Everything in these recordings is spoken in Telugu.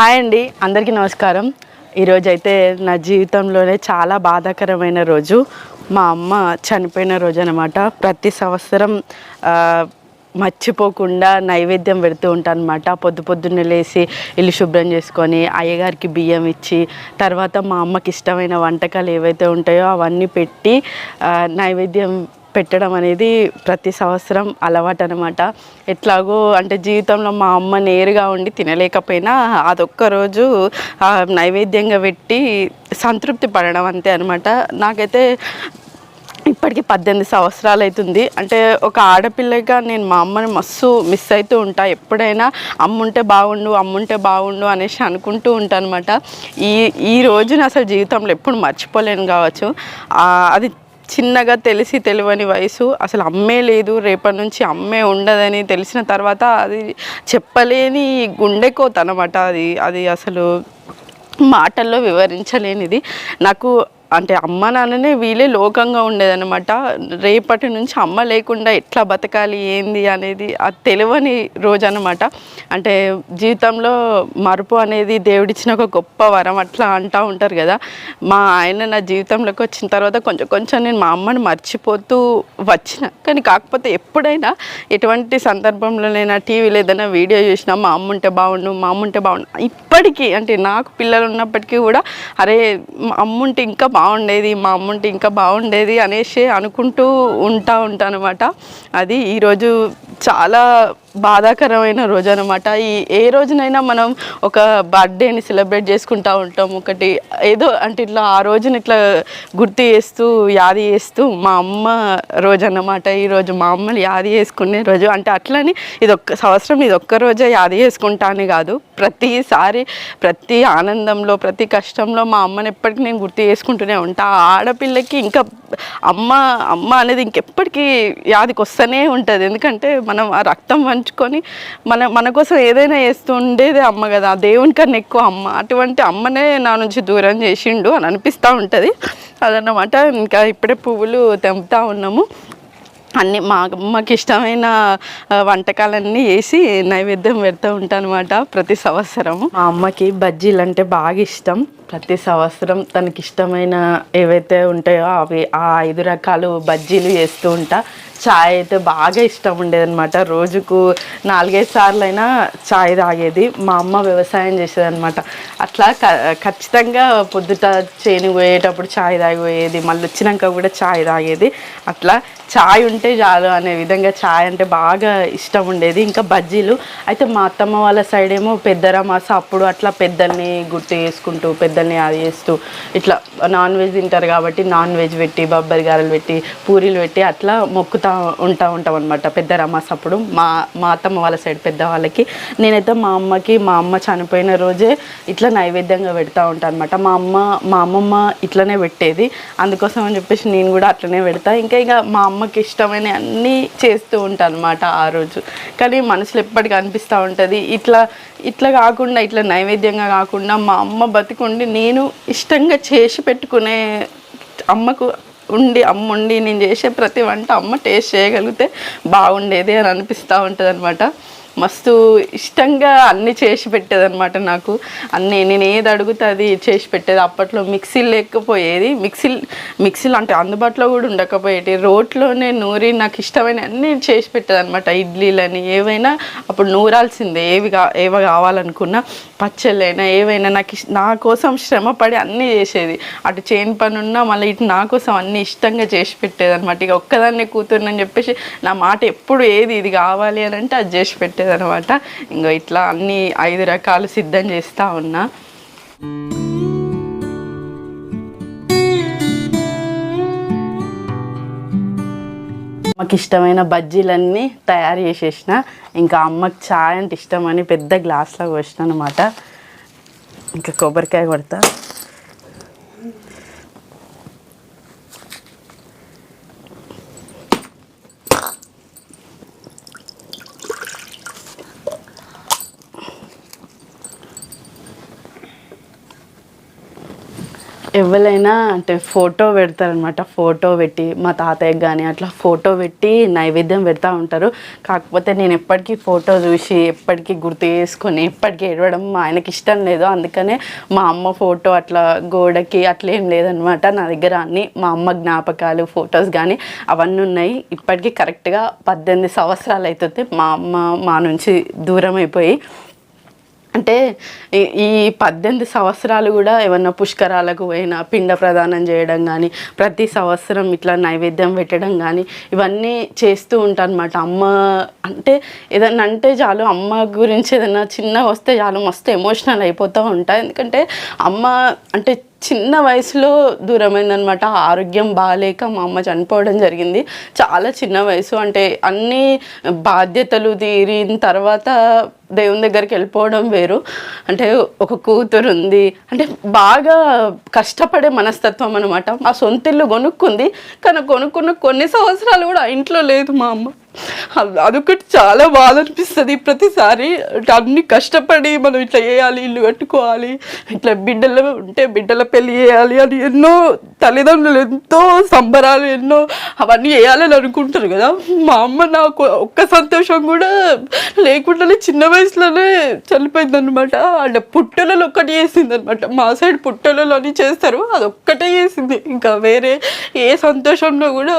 హాయ్ అండి అందరికీ నమస్కారం. ఈరోజు అయితే నా జీవితంలోనే చాలా బాధాకరమైన రోజు. మా అమ్మ చనిపోయిన రోజు అనమాట ప్రతి సంవత్సరం మర్చిపోకుండా నైవేద్యం పెడుతూ ఉంటాను అనమాట పొద్దు పొద్దున్నే లేచి ఇల్లు శుభ్రం చేసుకొని అయ్యగారికి బియ్యం ఇచ్చి తర్వాత మా అమ్మకి ఇష్టమైన వంటకాలు ఏవైతే ఉంటాయో అవన్నీ పెట్టి నైవేద్యం పెట్టడం అనేది ప్రతి సంవత్సరం అలవాటు అనమాట ఎట్లాగో అంటే జీవితంలో మా అమ్మ నేరుగా ఉండి తినలేకపోయినా అదొక్క రోజు నైవేద్యంగా పెట్టి సంతృప్తి పడడం అంతే అనమాట నాకైతే ఇప్పటికి పద్దెనిమిది సంవత్సరాలు అవుతుంది అంటే ఒక ఆడపిల్లగా నేను మా అమ్మని మస్తు మిస్ అవుతూ ఉంటా. ఎప్పుడైనా అమ్ముంటే బాగుండు అమ్ముంటే బాగుండు అనేసి అనుకుంటూ ఉంటాను అనమాట ఈ ఈ రోజున అసలు జీవితంలో ఎప్పుడు మర్చిపోలేను కావచ్చు. అది చిన్నగా తెలిసి తెలియని వయసు. అసలు అమ్మే లేదు రేపటి నుంచి అమ్మే ఉండదని తెలిసిన తర్వాత అది చెప్పలేని గుండెకోత అనమాట అది. అది అసలు మాటల్లో వివరించలేనిది. నాకు అంటే అమ్మ నాన్ననే వీళ్ళే లోకంగా ఉండేదన్నమాట. రేపటి నుంచి అమ్మ లేకుండా ఎట్లా బతకాలి ఏంది అనేది ఆ తెలియని రోజు అనమాట అంటే జీవితంలో మరుపు అనేది దేవుడిచ్చిన ఒక గొప్ప వరం అట్లా అంటూ ఉంటారు కదా. మా ఆయన నా జీవితంలోకి వచ్చిన తర్వాత కొంచెం కొంచెం నేను మా అమ్మని మర్చిపోతూ వచ్చిన. కానీ కాకపోతే ఎప్పుడైనా ఎటువంటి సందర్భంలోనైనా టీవీలో ఏదైనా వీడియో చూసినా మా అమ్మ ఉంటే బాగుండు మా అమ్మ ఉంటే బాగుండు ఇప్పటికీ అంటే నాకు పిల్లలు ఉన్నప్పటికీ కూడా అరే మా అమ్మ ఉంటే ఇంకా బాగుండేది మా అమ్మ ఉంటే ఇంకా బాగుండేది అనేసి అనుకుంటూ ఉంటా ఉంటాను అనమాట అది ఈరోజు చాలా బాధాకరమైన రోజు అనమాట ఈ ఏ రోజునైనా మనం ఒక బర్త్డేని సెలబ్రేట్ చేసుకుంటూ ఉంటాం. ఒకటి ఏదో అంటే ఇట్లా ఆ రోజుని ఇట్లా గుర్తు చేస్తూ యాది చేస్తూ మా అమ్మ రోజు అన్నమాట ఈరోజు మా అమ్మని యాది చేసుకునే రోజు. అంటే అట్లని ఇది ఒక్క సంవత్సరం ఇది ఒక్క రోజే యాది చేసుకుంటానే కాదు. ప్రతిసారి ప్రతి ఆనందంలో ప్రతి కష్టంలో మా అమ్మని ఎప్పటికీ నేను గుర్తు చేసుకుంటూనే ఉంటా. ఆ ఆడపిల్లకి ఇంకా అమ్మ అమ్మ అనేది ఇంకెప్పటికీ యాదికి వస్తూనే ఉంటుంది. ఎందుకంటే మనం ఆ రక్తం పంచుకొని మన మన కోసం ఏదైనా చేస్తూ ఉండేదే అమ్మ కదా. దేవుని కన్నా ఎక్కువ అమ్మ. అటువంటి అమ్మనే నా నుంచి దూరం చేసిండు అని అనిపిస్తూ ఉంటుంది. అదన్నమాట. ఇంకా ఇప్పుడే పువ్వులు తెంపుతూ ఉన్నాము. అన్ని మా అమ్మకి ఇష్టమైన వంటకాలన్నీ వేసి నైవేద్యం పెడతా ఉంటానమాట ప్రతి సంవత్సరం మా అమ్మకి బజ్జీలు అంటే బాగా ఇష్టం. ప్రతి సంవత్సరం తనకి ఇష్టమైన ఏవైతే ఉంటాయో అవి ఆ ఐదు రకాలు బజ్జీలు చేస్తూ ఉంటా. చాయ్ అయితే బాగా ఇష్టం ఉండేదన్నమాట. రోజుకు నాలుగైదు సార్లు అయినా చాయ్ తాగేది. మా అమ్మ వ్యవసాయం చేసేదన్నమాట. అట్లా క- ఖచ్చితంగా పొద్దుట చేను పోయేటప్పుడు చాయ్ తాగిపోయేది. మళ్ళీ వచ్చినాక కూడా చాయ్ తాగేది. అట్లా చాయ్ ఉంటే చాలు అనే విధంగా చాయ్ అంటే బాగా ఇష్టం ఉండేది. ఇంకా బజ్జీలు. అయితే మా అత్తమ్మ వాళ్ళ సైడ్ ఏమో పెద్దరమాస అప్పుడు అట్లా పెద్దల్ని గుర్తు చేసుకుంటూ పెద్ద పెద్దల్ని అది చేస్తూ ఇట్లా నాన్ వెజ్ తింటారు కాబట్టి నాన్ వెజ్ పెట్టి బొబ్బరి గారెలు పెట్టి పూరీలు పెట్టి అట్లా మొక్కుతా ఉంటా ఉంటాం అనమాట పెద్ద రమాస అప్పుడు మా మా అత్తమ్మ వాళ్ళ సైడ్ పెద్ద వాళ్ళకి. నేనైతే మా అమ్మకి మా అమ్మ చనిపోయిన రోజే ఇట్లా నైవేద్యంగా పెడతా ఉంటాను అనమాట మా అమ్మ మా అమ్మమ్మ ఇట్లనే పెట్టేది. అందుకోసం అని చెప్పేసి నేను కూడా అట్లనే పెడతా. ఇంకా ఇక మా అమ్మకి ఇష్టమైన అన్నీ చేస్తూ ఉంటాను అనమాట ఆ రోజు. కానీ మనసులో ఎప్పటికీ అనిపిస్తూ ఉంటుంది. ఇట్లా ఇట్లా కాకుండా ఇట్లా నైవేద్యంగా కాకుండా మా అమ్మ బతికుండి నేను ఇష్టంగా చేసి పెట్టుకునే అమ్మకు ఉండి అమ్మ ఉండి నేను చేసే ప్రతి వంట అమ్మ టేస్ట్ చేయగలిగితే బాగుండేది అని అనిపిస్తూ ఉంటుంది అనమాట మస్తు ఇష్టంగా అన్నీ చేసి పెట్టేది అనమాట నాకు. అన్నీ నేను ఏది అడుగుతా అది చేసి పెట్టేది. అప్పట్లో మిక్సీ లేకపోయేది. మిక్సీ మిక్సీలు అంటే అందుబాటులో కూడా ఉండకపోయేది రోట్లోనే నూరి నాకు ఇష్టమైన అన్నీ చేసి పెట్టేది అనమాట ఇడ్లీలని ఏవైనా అప్పుడు నూరాల్సిందే. ఏవి కా ఏవి కావాలనుకున్నా పచ్చళ్ళైనా ఏవైనా నాకు నా కోసం శ్రమపడి అన్నీ చేసేది. అటు చేను పని ఉన్నా మళ్ళీ ఇటు నా కోసం అన్నీ ఇష్టంగా చేసి పెట్టేది అనమాట ఇక ఒక్కదాన్నే కూతురునని చెప్పేసి నా మాట ఎప్పుడు ఏది ఇది కావాలి అని అంటే అది చేసి పెట్టేది అనమాట ఇంకో ఇట్లా అన్ని ఐదు రకాలు సిద్ధం చేస్తూ ఉన్నా. అమ్మకి ఇష్టమైన బజ్జీలన్నీ తయారు చేసేసిన. ఇంకా అమ్మకి చాయ్ అంటే ఇష్టమని పెద్ద గ్లాస్లో పోసిన అనమాట ఇంకా కొబ్బరికాయ కొడతా. ఎవరైనా అంటే ఫోటో పెడతారనమాట ఫోటో పెట్టి మా తాతయ్యకి కానీ అట్లా ఫోటో పెట్టి నైవేద్యం పెడతా ఉంటారు. కాకపోతే నేను ఎప్పటికీ ఫోటో చూసి ఎప్పటికీ గుర్తు చేసుకొని ఎప్పటికీ ఏడవడం మా ఆయనకి ఇష్టం లేదు. అందుకనే మా అమ్మ ఫోటో అట్లా గోడకి అట్లా ఏం లేదనమాట నా దగ్గర అన్ని మా అమ్మ జ్ఞాపకాలు ఫొటోస్ కానీ అవన్నీ ఉన్నాయి. ఇప్పటికీ కరెక్ట్గా పద్దెనిమిది సంవత్సరాలు అవుతుంది మా అమ్మ మా నుంచి దూరం అయిపోయి. అంటే ఈ- పద్దెనిమిది సంవత్సరాలు కూడా ఏమన్నా పుష్కరాలకు పోయినా పిండ ప్రదానం చేయడం కానీ ప్రతి సంవత్సరం ఇట్లా నైవేద్యం పెట్టడం కానీ ఇవన్నీ చేస్తూ ఉంటాను అనమాట అమ్మ అంటే ఏదన్నా అంటే చాలు అమ్మ గురించి ఏదన్నా చిన్నగా వస్తే చాలు మస్తు ఎమోషనల్ అయిపోతూ ఉంటాయి ఎందుకంటే అమ్మ అంటే చిన్న వయసులో దూరమైందనమాట. ఆరోగ్యం బాగాలేక మా అమ్మ చనిపోవడం జరిగింది. చాలా చిన్న వయసు. అంటే అన్ని బాధ్యతలు తీరిన తర్వాత దేవుని దగ్గరికి వెళ్ళిపోవడం వేరు. అంటే ఒక కూతురు ఉంది. అంటే బాగా కష్టపడే మనస్తత్వం అనమాట. మా సొంత ఇల్లు కొనుక్కుంది కానీ కొనుక్కున్న కొన్ని సంవత్సరాలు కూడా ఇంట్లో లేదు మా అమ్మ. అదొకటి చాలా బాధ అనిపిస్తుంది ప్రతిసారి అంటే అన్ని కష్టపడి మనం ఇట్లా చేయాలి ఇల్లు కట్టుకోవాలి ఇట్లా బిడ్డలు ఉంటే బిడ్డల పెళ్ళి చేయాలి అని ఎన్నో తల్లిదండ్రులు ఎంతో సంబరాలు ఎన్నో అవన్నీ చేయాలని అనుకుంటారు కదా. మా అమ్మ నాకు ఒక్క సంతోషం కూడా లేకుండానే చిన్న వయసులోనే చనిపోయింది అనమాట అంటే పుట్టలలో ఒక్కటి చేసింది అనమాట మా సైడ్ పుట్టలలో అని చేస్తారు అది ఒక్కటే చేసింది. ఇంకా వేరే ఏ సంతోషంలో కూడా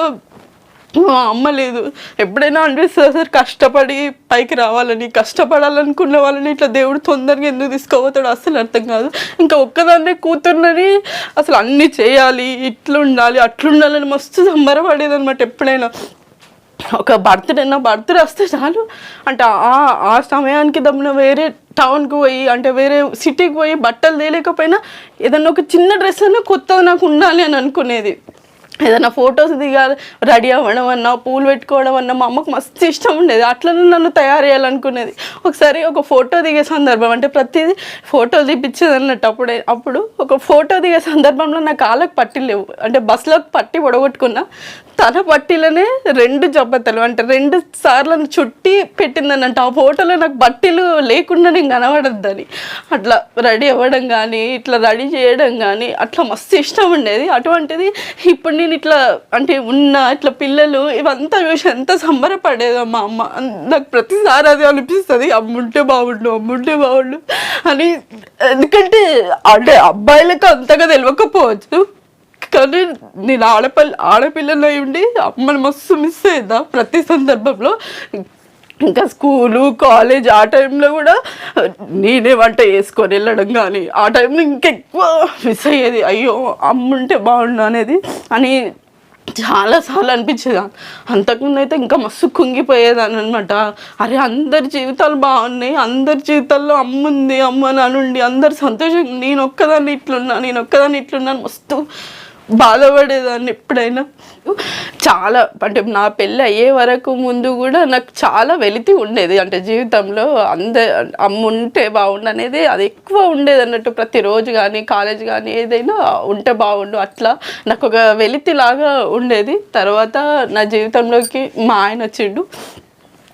మా అమ్మ లేదు. ఎప్పుడైనా అనిపిస్తుంది సార్ కష్టపడి పైకి రావాలని కష్టపడాలనుకున్న వాళ్ళని ఇట్లా దేవుడు తొందరగా ఎందుకు తీసుకుపోతాడు అసలు అర్థం కాదు. ఇంకా ఒక్కదాన్నే కూతుర్నని అసలు అన్నీ చేయాలి ఇట్లుండాలి అట్లుండాలని మస్తు సంబరపడేది అనమాట ఎప్పుడైనా. ఒక బర్త్డే నా బర్త్డే వస్తే చాలు. అంటే ఆ ఆ సమయానికి దమ్మున వేరే టౌన్కి పోయి అంటే వేరే సిటీకి పోయి బట్టలు తేలేకపోయినా ఏదన్నా ఒక చిన్న డ్రెస్ అయినా కొత్తది నాకు ఉండాలి అని అనుకునేది. ఏదైనా ఫొటోస్ దిగాలి రెడీ అవ్వడం అన్నా పూలు పెట్టుకోవడం అన్నా మా అమ్మకు మస్తు ఇష్టం ఉండేది. అట్లనే నన్ను తయారు చేయాలనుకునేది. ఒకసారి ఒక ఫోటో దిగే సందర్భం అంటే ప్రతిదీ ఫోటో దిపించేది అన్నట్టు అప్పుడే అప్పుడు ఒక ఫోటో దిగే సందర్భంలో నా కాళ్ళకు పట్టీలు లేవు. అంటే బస్సులోకి పట్టి పొడగొట్టుకున్నా తన పట్టీలనే రెండు జబ్బతలు అంటే రెండు సార్లను చుట్టి పెట్టిందనంట. ఆ ఫోటోలో నాకు బట్టీలు లేకుండా నేను కనబడద్దని. అట్లా రెడీ అవ్వడం కానీ ఇట్లా రెడీ చేయడం కానీ అట్లా మస్తు ఇష్టం ఉండేది. అటువంటిది ఇప్పుడు నేను ఇట్లా అంటే ఉన్న ఇట్లా పిల్లలు ఇవంతా చూసి ఎంత సంబరపడేదో మా అమ్మ. నాకు ప్రతిసారి అది అనిపిస్తుంది అమ్ముంటే బాగుండు అమ్ముంటే బాగుండు అని. ఎందుకంటే అంటే అబ్బాయిలకు అంతగా తెలియకపోవచ్చు కానీ నేను ఆడపిల్ల ఆడపిల్లలు అయి ఉండి అమ్మని మస్తు మిస్ అయిందా ప్రతి సందర్భంలో ఇంకా స్కూలు కాలేజ్ ఆ టైంలో కూడా నేనే వంట చేసుకొని వెళ్ళడం కానీ ఆ టైంలో ఇంకెక్కువ మిస్ అయ్యేది అయ్యో అమ్ముంటే బాగుండు అనేది అని చాలాసార్లు అనిపించేది. అంతకుముందు అయితే ఇంకా మస్తు కుంగిపోయేదాన్ని అనమాట అరే అందరి జీవితాలు బాగున్నాయి అందరి జీవితాల్లో అమ్మ ఉంది అమ్మ నానుండి అందరు సంతోషంగా నేను ఒక్కదాన్ని ఇట్లున్నా నేను ఒక్కదాన్ని ఇట్లున్నాను మస్తు బాధపడేదాన్ని ఎప్పుడైనా. చాలా అంటే నా పెళ్ళి అయ్యే వరకు ముందు కూడా నాకు చాలా వెలితి ఉండేది. అంటే జీవితంలో అంద అమ్మ ఉంటే బాగుండు అనేది అది ఎక్కువ ఉండేది అన్నట్టు ప్రతిరోజు కానీ కాలేజ్ కానీ ఏదైనా ఉంటే బాగుండు. అట్లా నాకు ఒక వెలితి లాగా ఉండేది. తర్వాత నా జీవితంలోకి మా ఆయన వచ్చిండు.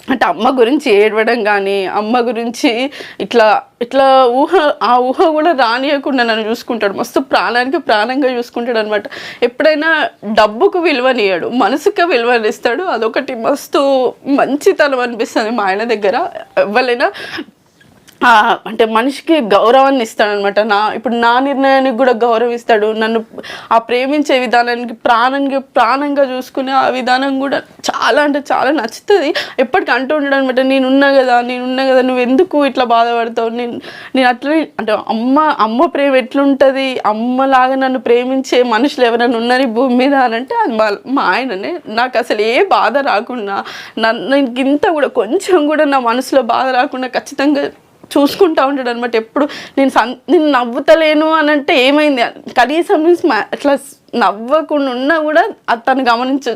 అంటే అమ్మ గురించి ఏడవడం కానీ అమ్మ గురించి ఇట్లా ఇట్లా ఊహ ఆ ఊహ కూడా రానియకుండా నన్ను చూసుకుంటాడు. మస్తు ప్రాణానికి ప్రాణంగా చూసుకుంటాడు అనమాట ఎప్పుడైనా డబ్బుకు విలువనియడు మనసుకు విలువనిస్తాడు. అదొకటి మస్తు మంచితనం అనిపిస్తుంది మా ఆయన దగ్గర. ఎవరైనా అంటే మనిషికి గౌరవాన్ని ఇస్తాడనమాట నా ఇప్పుడు నా నిర్ణయానికి కూడా గౌరవం ఇస్తాడు నన్ను ఆ ప్రేమించే విధానానికి ప్రాణంగా ప్రాణంగా చూసుకునే ఆ విధానం కూడా చాలా అంటే చాలా నచ్చుతుంది. ఎప్పటికీ అంటూ ఉండడం అనమాట నేనున్నా కదా నేనున్నా కదా నువ్వు ఎందుకు ఇట్లా బాధపడతావు? నేను నేను అట్లనే అంటే అమ్మ అమ్మ ప్రేమ ఎట్లుంటుంది? అమ్మలాగా నన్ను ప్రేమించే మనుషులు ఎవరైనా ఉన్నారు ఈ భూమి మీద అని అంటే అది మా మా ఆయననే. నాకు అసలు ఏ బాధ రాకుండా నన్ను ఇంత కూడా కొంచెం కూడా నా మనసులో బాధ రాకుండా ఖచ్చితంగా చూసుకుంటా ఉంటాడు అనమాట ఎప్పుడు. నేను సన్ నేను నవ్వుతలేను అని అంటే ఏమైంది? కనీసం నేను అట్లా నవ్వకుండా ఉన్నా కూడా అది తను గమనించ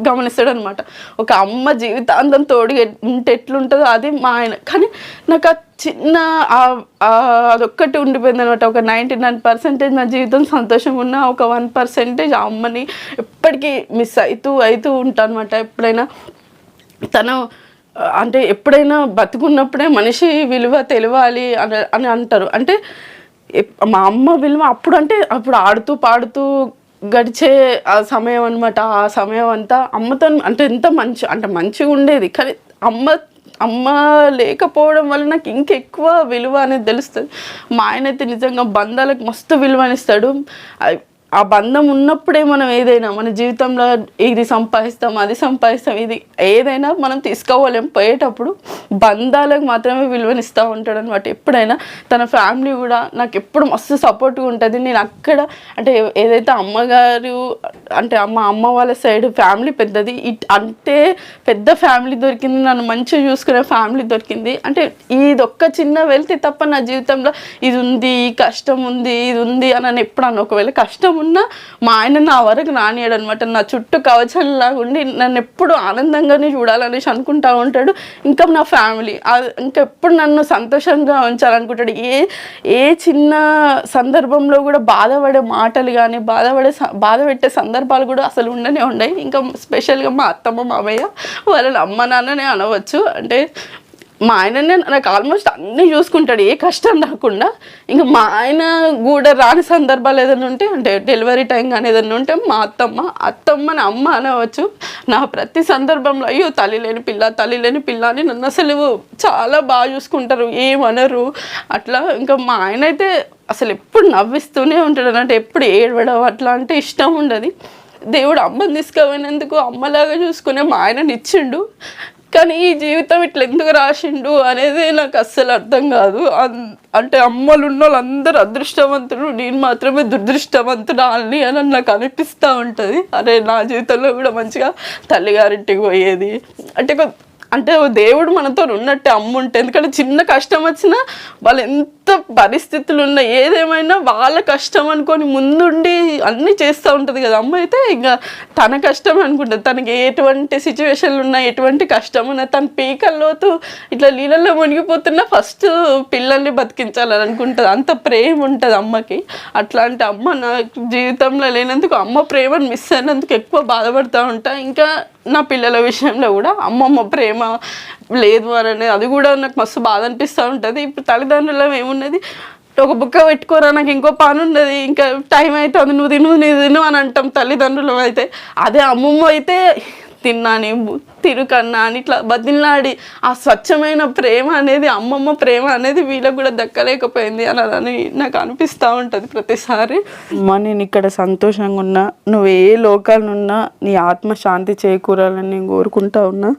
గమనిస్తాడు అనమాట ఒక అమ్మ జీవితాంతం తోడు ఉంటే ఎట్లుంటుందో అది మా ఆయన. కానీ నాకు ఆ చిన్న అదొక్కటి ఉండిపోయింది అనమాట ఒక నైంటీ నైన్ పర్సెంటేజ్ నా జీవితం సంతోషంగా ఉన్న ఒక వన్ పర్సెంటేజ్ ఆ అమ్మని ఎప్పటికీ మిస్ అవుతూ అవుతూ ఉంటాను అనమాట ఎప్పుడైనా తను అంటే ఎప్పుడైనా బతుకున్నప్పుడే మనిషి విలువ తెలియాలి అని అని అంటారు. అంటే మా అమ్మ విలువ అప్పుడు అంటే అప్పుడు ఆడుతూ పాడుతూ గడిచే ఆ సమయం అనమాట ఆ సమయం అంతా అమ్మతో అంటే ఎంత మంచి అంటే మంచిగా ఉండేది. కానీ అమ్మ అమ్మ లేకపోవడం వల్ల నాకు ఇంకెక్కువ విలువ అనేది తెలుస్తుంది. మా ఆయన అయితే నిజంగా బంధాలకు మస్తు విలువనిస్తాడు. ఆ- బంధం ఉన్నప్పుడే మనం ఏదైనా మన జీవితంలో ఇది సంపాదిస్తాం అది సంపాదిస్తాం ఇది ఏదైనా మనం తీసుకోవాలేం. పోయేటప్పుడు బంధాలకు మాత్రమే విలువనిస్తూ ఉంటాడు అనమాట ఎప్పుడైనా తన ఫ్యామిలీ కూడా నాకు ఎప్పుడు మస్తు సపోర్ట్గా ఉంటుంది. నేను అక్కడ అంటే ఏదైతే అమ్మగారు అంటే అమ్మ అమ్మ వాళ్ళ సైడ్ ఫ్యామిలీ పెద్దది. ఇట్ అంటే పెద్ద ఫ్యామిలీ దొరికింది నన్ను మంచిగా చూసుకునే ఫ్యామిలీ దొరికింది. అంటే ఇది ఒక్క చిన్న వెళ్తే తప్ప నా జీవితంలో ఇది ఉంది కష్టం ఉంది ఇది ఉంది అని అని ఎప్పుడన్నా ఒకవేళ కష్టం ఉన్నా మా ఆయన నా వరకు రానియాడు అనమాట నా చుట్టూ కవచంలాగా ఉండి నన్ను ఎప్పుడు ఆనందంగానే చూడాలనేసి అనుకుంటా ఉంటాడు. ఇంకా నా ఫ్యామిలీ ఇంకా ఎప్పుడు నన్ను సంతోషంగా ఉంచాలనుకుంటాడు. ఏ ఏ చిన్న సందర్భంలో కూడా బాధపడే మాటలు కానీ బాధపడే బాధపెట్టే బాధ పెట్టే సందర్భాలు కూడా అసలు ఉండనే ఉన్నాయి ఇంకా స్పెషల్గా మా అత్తమ్మ మామయ్య వాళ్ళని అమ్మ నాన్ననే అనవచ్చు. అంటే మా ఆయననే నాకు ఆల్మోస్ట్ అన్నీ చూసుకుంటాడు. ఏ కష్టం రాకుండా. ఇంకా మా ఆయన కూడా రాని సందర్భాలు ఏదైనా ఉంటే అంటే డెలివరీ టైం కానీ ఏదైనా ఉంటే మా అత్తమ్మ అత్తమ్మని అమ్మ అనవచ్చు. నా ప్రతి సందర్భంలో అయ్యో తల్లి లేని పిల్ల తల్లి లేని పిల్ల అని నన్ను అసలు చాలా బాగా చూసుకుంటారు. ఏమనరు. అట్లా ఇంకా మా ఆయన అయితే అసలు ఎప్పుడు నవ్విస్తూనే ఉంటాడు అంటే ఎప్పుడు ఏడవడం అట్లా అంటే ఇష్టం ఉండదు. దేవుడు అమ్మని తీసుకుపోయినందుకు అమ్మలాగా చూసుకునే మా ఆయనని ఇచ్చిండు కానీ ఈ జీవితం ఇట్లా ఎందుకు రాసిండు అనేది నాకు అస్సలు అర్థం కాదు. అంటే అమ్మలు ఉన్న వాళ్ళందరూ అదృష్టవంతుడు నేను మాత్రమే దురదృష్టవంతురాలని అని నాకు అనిపిస్తూ ఉంటుంది. అరే నా జీవితంలో కూడా మంచిగా తల్లిగారింటికి పోయేది. అంటే అంటే ఓ దేవుడు మనతో ఉన్నట్టే అమ్ముంటే ఎందుకంటే చిన్న కష్టం వచ్చినా వాళ్ళు ఎంత పరిస్థితులు ఉన్నా ఏదేమైనా వాళ్ళ కష్టం అనుకొని ముందుండి అన్నీ చేస్తూ ఉంటుంది కదా. అమ్మ అయితే ఇంకా తన కష్టం అనుకుంటుంది. తనకి ఎటువంటి సిచ్యువేషన్లు ఉన్నా ఎటువంటి కష్టం ఉన్నా తన పీకల్లోతూ ఇట్లా నీళ్ళల్లో మునిగిపోతున్నా ఫస్ట్ పిల్లల్ని బతికించాలని అనుకుంటుంది. అంత ప్రేమ ఉంటుంది అమ్మకి. అట్లాంటి అమ్మ నా జీవితంలో లేనందుకు అమ్మ ప్రేమను మిస్ అయినందుకు ఎక్కువ బాధపడుతూ ఉంటా. ఇంకా నా పిల్లల విషయంలో కూడా అమ్మమ్మ ప్రేమ లేదు అని అది కూడా నాకు మస్తు బాధ అనిపిస్తూ ఉంటుంది. ఇప్పుడు తల్లిదండ్రులు ఏమున్నది? ఒక బుక్క పెట్టుకోరా నాకు ఇంకో పని ఉన్నది ఇంకా టైం అవుతుంది నువ్వు తిను నువ్వు తిను అని అంటాం తల్లిదండ్రులు అయితే. అదే అమ్మమ్మ అయితే తిన్నాని తిరుకన్నా అని ఇట్లా బదిలాడి ఆ స్వచ్ఛమైన ప్రేమ అనేది అమ్మమ్మ ప్రేమ అనేది వీళ్ళకి కూడా దక్కలేకపోయింది అని అని నాకు అనిపిస్తూ ఉంటుంది ప్రతిసారి. అమ్మ నేను ఇక్కడ సంతోషంగా ఉన్నా. నువ్వు ఏ లోకాలనున్నా నీ ఆత్మ శాంతి చేకూరాలని నేను కోరుకుంటా ఉన్నా.